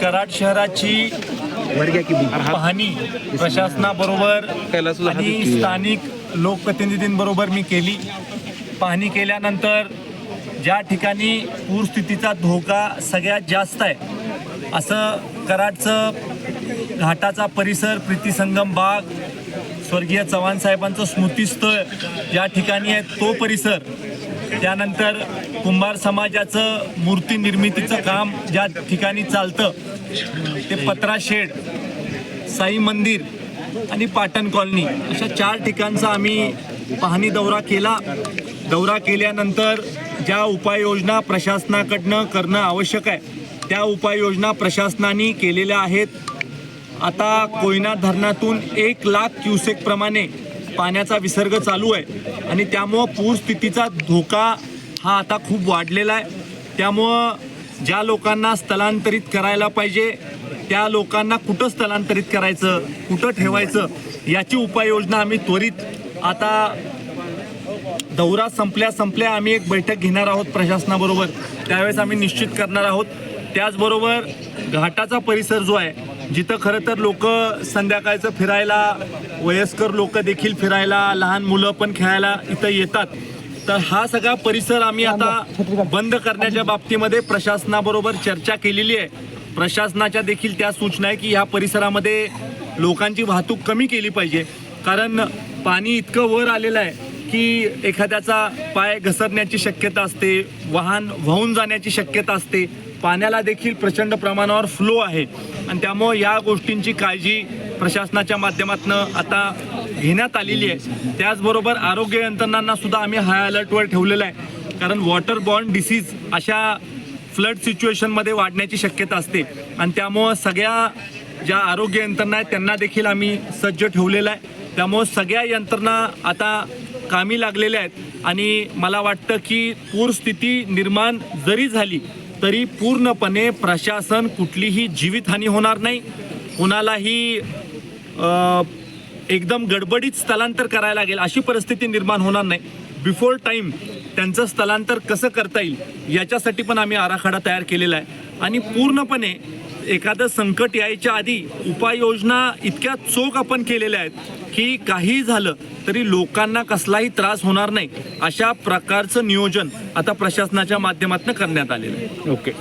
कराड शहराची पाहणी प्रशासनाबरोबर आणि स्थानिक लोकप्रतिनिधींबरोबर मी केली. पाहणी केल्यानंतर ज्या ठिकाणी पूरस्थितीचा धोका सगळ्यात जास्त आहे असं कराडचं घाटाचा परिसर प्रीतीसंगम बाग स्वर्गीय चव्हाण साहेबांचं स्मृतीस्थळ ज्या ठिकाणी आहे तो परिसर त्यानंतर कुंभार समाजाचं मूर्ती निर्मितीचं काम ज्या ठिकाणी चालतं ते पत्रा शेड साई मंदिर आणि पाटण कॉलनी अशा चार ठिकाणचा आम्ही पाहणी दौरा केला. दौरा केल्यानंतर ज्या उपाययोजना प्रशासनाकडनं करणं आवश्यक आहे त्या उपाययोजना प्रशासनाने केलेल्या आहेत. आता कोयना धरणातून एक लाख क्युसेकप्रमाणे प्रमाणे पाण्याचा विसर्ग चालू आहे. आणि त्यामुळं पूरस्थितीचा धोका हा आता खूप वाढलेला आहे. त्यामुळं ज्या लोकांना स्थलांतरित करायला पाहिजे त्या लोकांना कुठं स्थलांतरित करायचं कुठं ठेवायचं याची उपाययोजना आम्ही त्वरित आता दौरा संपल्या संपल्या आम्ही एक बैठक घेणार आहोत प्रशासनाबरोबर. त्यावेळेस आम्ही निश्चित करणार आहोत. त्याचबरोबर घाटाचा परिसर जो आहे जिथं खरं तर लोक संध्याकाळचं फिरायला वयस्कर लोक देखील फिरायला लहान मुलं पण खेळायला इथं येतात. तर हा सगळा परिसर आम्ही आता बंद करण्याच्या बाबतीमध्ये प्रशासनाबरोबर चर्चा केलेली आहे. प्रशासनाच्या देखील त्या सूचना आहे की ह्या परिसरामध्ये लोकांची वाहतूक कमी केली पाहिजे. कारण पाणी इतकं वर आलेलं आहे. की एखाद्याचा पाय घसरण्याची शक्यता असते वाहन वाहून जाण्याची शक्यता असते पाण्याला देखील प्रचंड प्रमाणावर फ्लो आहे. आणि त्यामुळं या गोष्टींची काळजी प्रशासनाच्या माध्यमातून आता घेण्यात आलेली आहे. त्याचबरोबर आरोग्य यंत्रणांना सुद्धा आम्ही हाय अलर्टवर ठेवलेलं आहे. कारण वॉटर बॉर्न डिसीज अशा फ्लड सिच्युएशनमध्ये वाढण्याची शक्यता असते. आणि त्यामुळं सगळ्या ज्या आरोग्य यंत्रणा आहेत त्यांना देखील आम्ही सज्ज ठेवलेलं आहे. त्यामुळं सगळ्या यंत्रणा आता कामी लागलेल्या आहेत. आणि मला वाटतं की पूरस्थिती निर्माण जरी झाली तरी पूर्णपणे प्रशासन कुठलीही जीवितहानी होणार नाही. कुणालाही एकदम गडबडीत स्थलांतर करायला लागेल अशी परिस्थिती निर्माण होणार नाही. बिफोर टाईम त्यांचं स्थलांतर कसं करता येईल याच्यासाठी पण आम्ही आराखडा तयार केलेला आहे. आणि पूर्णपणे एखादं संकट यायच्या आधी उपाययोजना इतक्या चोख आपण केलेल्या आहेत की काही झालं तरी लोकांना कसलाही त्रास होणार नाही अशा प्रकारचं नियोजन आता प्रशासनाच्या माध्यमातून करण्यात आलेलं आहे. ओके.